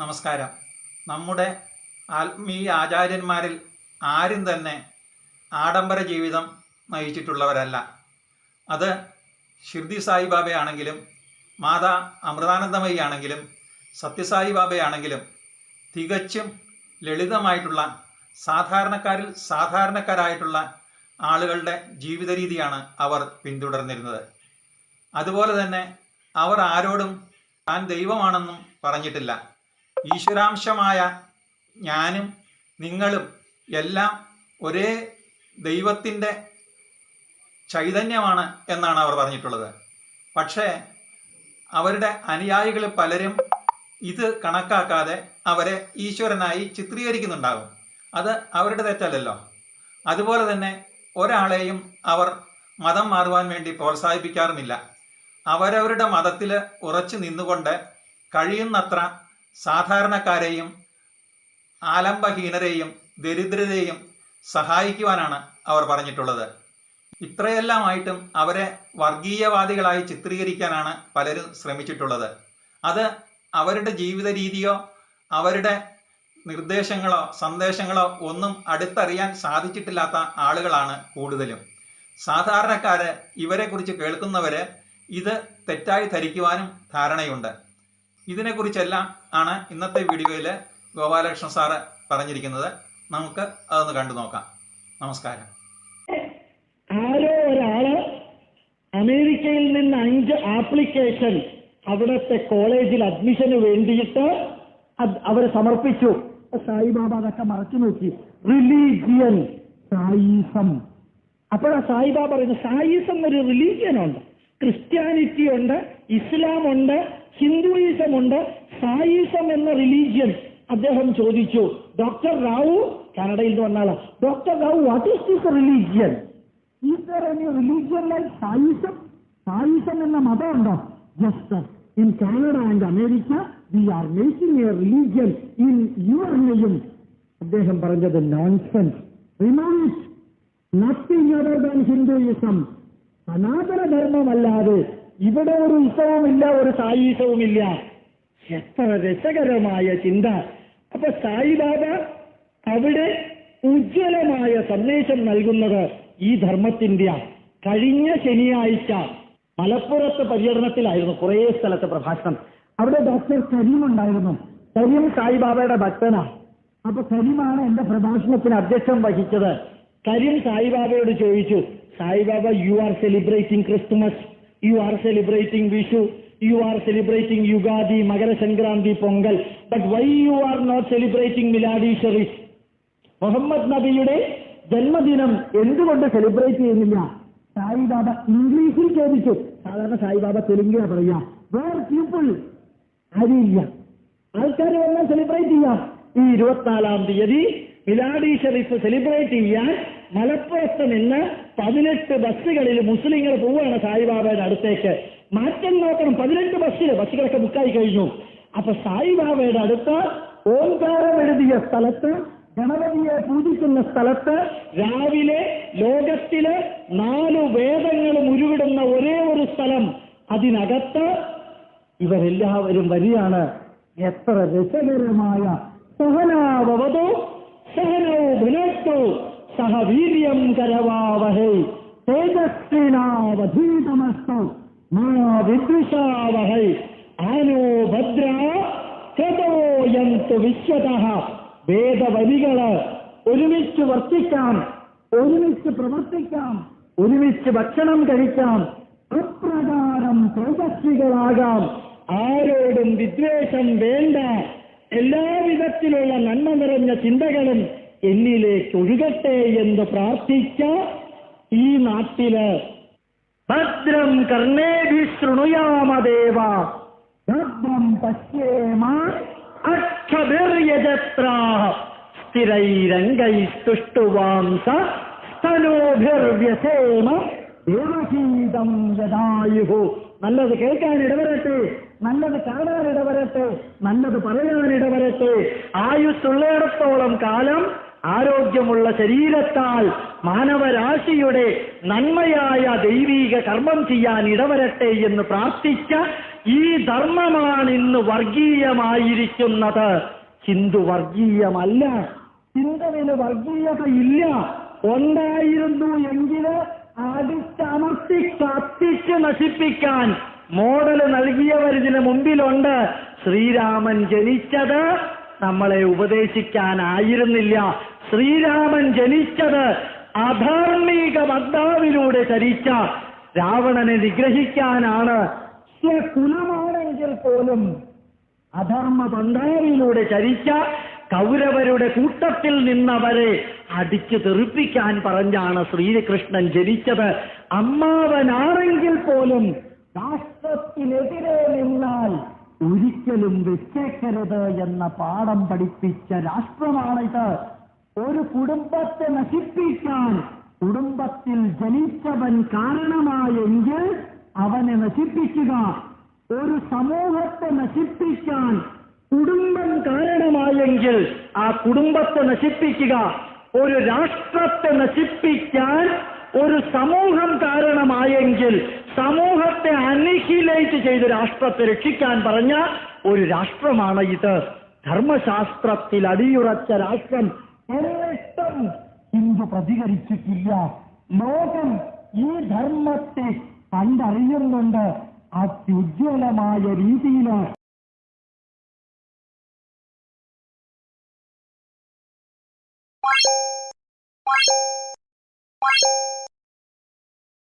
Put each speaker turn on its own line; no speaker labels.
നമസ്കാരം. നമ്മുടെ ആത്മീയ ആചാര്യന്മാരിൽ ആരും തന്നെ ആഡംബര ജീവിതം നയിച്ചിട്ടുള്ളവരല്ല. അത് ഷിർദി സായിബാബയാണെങ്കിലും മാതാ അമൃതാനന്ദമയി ആണെങ്കിലും സത്യസായി ബാബയാണെങ്കിലും തികച്ചും ലളിതമായിട്ടുള്ള സാധാരണക്കാരിൽ സാധാരണക്കാരായിട്ടുള്ള ആളുകളുടെ ജീവിത രീതിയാണ് അവർ പിന്തുടർന്നിരുന്നത്. അതുപോലെ തന്നെ അവർ ആരോടും താൻ ദൈവമാണെന്നും പറഞ്ഞിട്ടില്ല. ഈശ്വരാംശമായ ഞാനും നിങ്ങളും എല്ലാം ഒരേ ദൈവത്തിന്റെ ചൈതന്യമാണ് എന്നാണ് അവർ പറഞ്ഞിട്ടുള്ളത്. പക്ഷേ അവരുടെ അനുയായികൾ പലരും ഇത് കണക്കാക്കാതെ അവരെ ഈശ്വരനായി ചിത്രീകരിക്കുന്നുണ്ടാകും. അത് അവരുടെ തെറ്റല്ലല്ലോ. അതുപോലെ തന്നെ ഒരാളെയും അവർ മതം മാറുവാൻ വേണ്ടി പ്രോത്സാഹിപ്പിക്കാറുമില്ല. അവരവരുടെ മതത്തിൽ ഉറച്ചു നിന്നുകൊണ്ട് കഴിയുന്നത്ര സാധാരണക്കാരെയും ആലംബഹീനരെയും ദരിദ്രരെയും സഹായിക്കുവാനാണ് അവർ പറഞ്ഞിട്ടുള്ളത്. ഇത്രയെല്ലാമായിട്ടും അവരെ വർഗീയവാദികളായി ചിത്രീകരിക്കാനാണ് പലരും ശ്രമിച്ചിട്ടുള്ളത്. അത് അവരുടെ ജീവിത രീതിയോ അവരുടെ നിർദ്ദേശങ്ങളോ സന്ദേശങ്ങളോ ഒന്നും അടുത്തറിയാൻ സാധിച്ചിട്ടില്ലാത്ത ആളുകളാണ് കൂടുതലും. സാധാരണക്കാര് ഇവരെക്കുറിച്ച് കേൾക്കുന്നവര് ഇത് തെറ്റായി ധരിക്കുവാനും ധാരണയുണ്ട്. ഇതിനെക്കുറിച്ചെല്ലാം ആണ് ഇന്നത്തെ വീഡിയോയിൽ ഗോപാലകൃഷ്ണൻ സാറ് പറഞ്ഞിരിക്കുന്നത്. നമുക്ക് അതൊന്ന് കണ്ടു നോക്കാം. നമസ്കാരം.
ആരോ ഒരാൾ അമേരിക്കയിൽ നിന്ന് അഞ്ച് ആപ്ലിക്കേഷൻ അവിടുത്തെ കോളേജിൽ അഡ്മിഷന് വേണ്ടിയിട്ട് അവർ സമർപ്പിച്ചു. സായിബാബ അതൊക്കെ മറച്ചു നോക്കി. റിലീജിയൻ സായിസം. അപ്പോഴാ സായിബാബ പറയുന്നത് സായിസം ഒരു റിലീജിയൻ ഉണ്ട് ക്രിസ്ത്യാനിറ്റി ഉണ്ട് ഇസ്ലാം ഉണ്ട് ഹിന്ദുയിസം ഉണ്ട് സായിസം എന്ന റിലീജിയൻ അദ്ദേഹം ചോദിച്ചു. ഡോക്ടർ റാവു കാനഡയിൽ നിന്ന് വന്നാളാ. Doctor Rao what is this religion is any religion like Saiism? Saiism എന്ന മതമുണ്ടോ? Just in Canada and America we are making a religion in your നെയും അദ്ദേഹം പറഞ്ഞത് nonsense remove nothing other than Hinduism സനാതന ധർമ്മമല്ലാതെ ഇവിടെ ഒരു ഉത്സവമില്ല ഒരു സായിസവുമില്ല എത്ര രസകരമായ ചിന്ത. അപ്പൊ സായിബാബ അവിടെ ഉജ്ജ്വലമായ സന്ദേശം നൽകുന്നത് ഈ ധർമ്മത്തിന്റെ കഴിഞ്ഞ ശനിയാഴ്ച മലപ്പുറത്ത് പര്യടനത്തിലായിരുന്നു കുറേ സ്ഥലത്തെ പ്രഭാഷണം. അവിടെ ഡോക്ടർ കരീം ഉണ്ടായിരുന്നു. കരീം സായിബാബയുടെ ഭക്തനാ. അപ്പൊ കരീമാണ് എന്റെ പ്രഭാഷണത്തിന് അധ്യക്ഷം വഹിച്ചത്. കരീം സായിബാബയോട് ചോദിച്ചു Saibaba you are celebrating Christmas you are celebrating Vishu you are celebrating Ugadi Makarasankranti Pongal but why you are not celebrating Miladi Sharif Muhammad നബിയുടെ ജന്മദിനം എന്തുകൊണ്ട് സെലിബ്രേറ്റ് ചെയ്യുന്നില്ല? സായിബാബ ഇംഗ്ലീഷിൽ ചോദിച്ചു. സാധാരണ സായിബാബ തെലുങ്കിലാണ് പറയാ വേർ പീപ്പിൾ അറിയില്ല. ആൾക്കാർ വന്നാൽ സെലിബ്രേറ്റ് ചെയ്യാം. ഈ ഇരുപത്തിനാലാം തീയതി മിലാഡി ഷെറീഫ് സെലിബ്രേറ്റ് ചെയ്യാൻ മലപ്പുറത്ത് നിന്ന് പതിനെട്ട് ബസ്സുകളിൽ മുസ്ലിങ്ങൾ പോവുകയാണ് സായിബാബയുടെ അടുത്തേക്ക്. മാറ്റം നോക്കണം പതിനെട്ട് ബസ്സിൽ ബസ്സുകളൊക്കെ ബുക്കായി കഴിഞ്ഞു. അപ്പൊ സായിബാബയുടെ അടുത്ത് ഓംകാരം എഴുതിയ സ്ഥലത്ത് ഗണപതിയെ പൂജിക്കുന്ന സ്ഥലത്ത് രാവിലെ ലോകത്തിൽ നാല് വേദങ്ങളും ഉരുവിടുന്ന ഒരേ ഒരു സ്ഥലം. അതിനകത്ത് ഇവരെല്ലാവരും വരികയാണ്. എത്ര രസകരമായ സഹനാവതോ സഹനോ ഭുനക്തോ സഹ വീര്യം കരവാവഹൈ തേജസ്വിനാവധീതമസ്തു ആനോ ഭദ്ര യന്തു വിശ്വത. വേദവരികൾ ഒരുമിച്ച് വർത്തിക്കാം. ഒരുമിച്ച് പ്രവർത്തിക്കാം. ഒരുമിച്ച് ഭക്ഷണം കഴിക്കാം. അപ്രകാരം തേജസ്വികളാകാം. ആരോടും വിദ്വേഷം വേണ്ട. എല്ലാവിധത്തിലുള്ള നന്മ നിറഞ്ഞ ചിന്തകളും എന്നിലേക്ക് ഒഴുകട്ടെ എന്ന് പ്രാർത്ഥിച്ച ഈ നാട്ടിൽ ഭദ്രം കർണേഭി ശൃണുയാമദേവ ഭദ്രം പശ്യേമ അക്ഷഭിർയജത്രാ സ്ഥിരൈരംഗൈസ്തുഷ്ടുവാംസ സ്ഥലോഭിർവ്യസേമ ദേവഹീതം യദായുഹു നല്ലത് കേൾക്കാൻ ഇടവരട്ടെ നല്ലത് കാണാൻ ഇടവരട്ടെ നല്ലത് പറയാൻ ഇടവരട്ടെ ആയുസ്സുള്ളിടത്തോളം കാലം ആരോഗ്യമുള്ള ശരീരത്താൽ മാനവരാശിയുടെ നന്മയായ ദൈവീക കർമ്മം ചെയ്യാൻ ഇടവരട്ടെ എന്ന് പ്രാർത്ഥിച്ച ഈ ധർമ്മമാണ് ഇന്ന് വർഗീയമായിരിക്കുന്നത്. ഹിന്ദു വർഗീയമല്ല. ഹിന്ദുവിന് വർഗീയതയില്ല. ഉണ്ടായിരുന്നു എങ്കിൽ അടിച്ചമർത്തി കത്തിച്ച് നശിപ്പിക്കാൻ മോഡൽ നൽകിയവരിതിന് മുമ്പിലുണ്ട്. ശ്രീരാമൻ ജനിച്ചത് നമ്മളെ ഉപദേശിക്കാനായിരുന്നില്ല. ശ്രീരാമൻ ജനിച്ചത് അധാർമിക മദ്ദാവിലൂടെ ചരിച്ച രാവണനെ നിഗ്രഹിക്കാനാണ്. കുലമാണെങ്കിൽ പോലും അധർമ്മ പന്താവിലൂടെ ചരിച്ച കൗരവരുടെ കൂട്ടത്തിൽ നിന്നവരെ അടിച്ചു തെറിപ്പിക്കാൻ പറഞ്ഞാണ് ശ്രീകൃഷ്ണൻ ജനിച്ചത്. അമ്മാവനാണെങ്കിൽ പോലും രാഷ്ട്രത്തിനെതിരെ നിന്നാൽ ഒരിക്കലും വെച്ചേക്കരുത് എന്ന പാഠം പഠിപ്പിച്ച രാഷ്ട്രമാണിത്. ഒരു കുടുംബത്തെ നശിപ്പിക്കാൻ കുടുംബത്തിൽ ജനിച്ചവൻ കാരണമായെങ്കിൽ അവനെ നശിപ്പിക്കുക. ഒരു സമൂഹത്തെ നശിപ്പിക്കാൻ കുടുംബം കാരണമായെങ്കിൽ ആ കുടുംബത്തെ നശിപ്പിക്കുക. ഒരു രാഷ്ട്രത്തെ നശിപ്പിക്കാൻ ഒരു സമൂഹം കാരണമായെങ്കിൽ സമൂഹത്തെ അനിഹിലേറ്റ് ചെയ്ത് രാഷ്ട്രത്തെ രക്ഷിക്കാൻ പറഞ്ഞ ഒരു രാഷ്ട്രമാണ് ഇത്. ധർമ്മശാസ്ത്രത്തിൽ അടിയുറച്ച രാഷ്ട്രം എന്നിട്ടും ഹിന്ദു പ്രതികരിച്ചിട്ടില്ല. ലോകം ഈ ധർമ്മത്തെ കണ്ടറിയുന്നുണ്ട്. അത്യുജ്വലമായ രീതിയിൽ